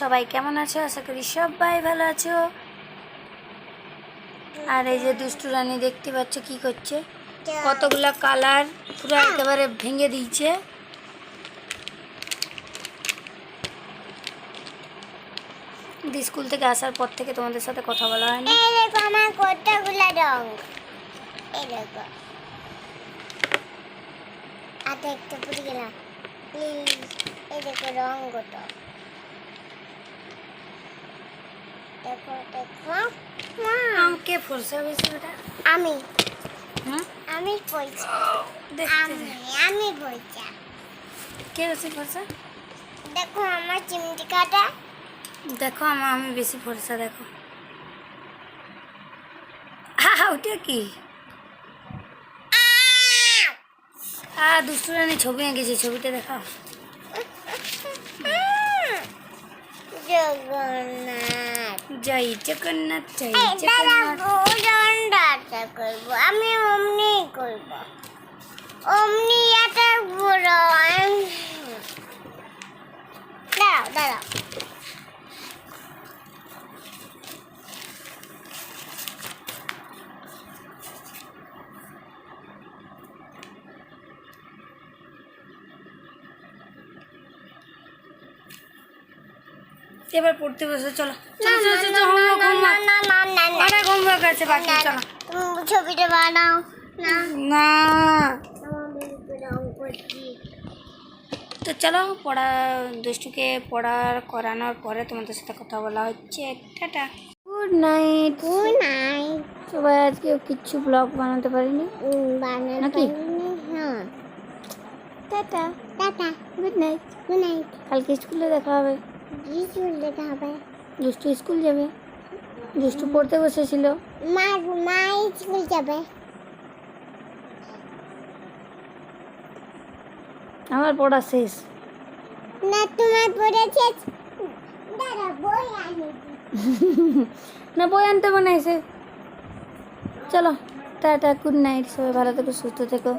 সবাই কেমন আছো? আশা করি সবাই ভালো আছো। আর এই যে দুষ্টু রানী দেখতে পাচ্ছ কি করছে? কতগুলা কালার পুরো একেবারে ভেঙে দিয়েছে। স্কুল থেকে আসার পর থেকে তোমাদের সাথে কথা বলা হয়নি। আমার কতগুলো রং। এই দেখো। হাতে একটু পুড়ে গেলাম। প্লিজ দেখো রং কত আমাকে ফর্সা বেশি ওটা? আমি। আমি দেখতে আমি। আমি বলছি। কে বেশি ফর্সা? দেখো আমার চিমটি কাটা। দেখো আমার আমি বেশি ফর্সা দেখো। হ্যাঁ ওটা কি? আ দুষ্টু রানী ছবি এঁকেছে ছবিটা দেখাও। জগন্নাথ। জয় জগন্নাথ জয় জগন্নাথ। করব আমি অমনি করব। অমনি এটা এবার পড়তে বসে চলো। চলো হোমওয়ার্ক হোমওয়ার্ক অনেক হোমওয়ার্ক আছে বাকি চলো। তুমি ছবিটা বানাও না। তো চলো পড়া দুষ্টুকে পড়ার করানোর পরে তোমাদের সাথে কথা বলা হচ্ছে। Tata. Good night. Good night. সবাই আজকে কিচ্ছু ব্লগ বানাতে পারিনি। নাকি? পারিনি? হ্যাঁ। Tata. Tata. Good night. Good night. কালকে স্কুলে দেখা হবে। দুষ্টু স্কুল যাবে? দুষ্টু পড়তে বসেছিল। মা মা স্কুল যাবে। আমার পড়া শেষ। না তোমার দাদা বই আনি। না বই আনতে বানাইছে চলো টাটা গুড নাইট সবাই ভালো থেকো সুস্থ থেকো।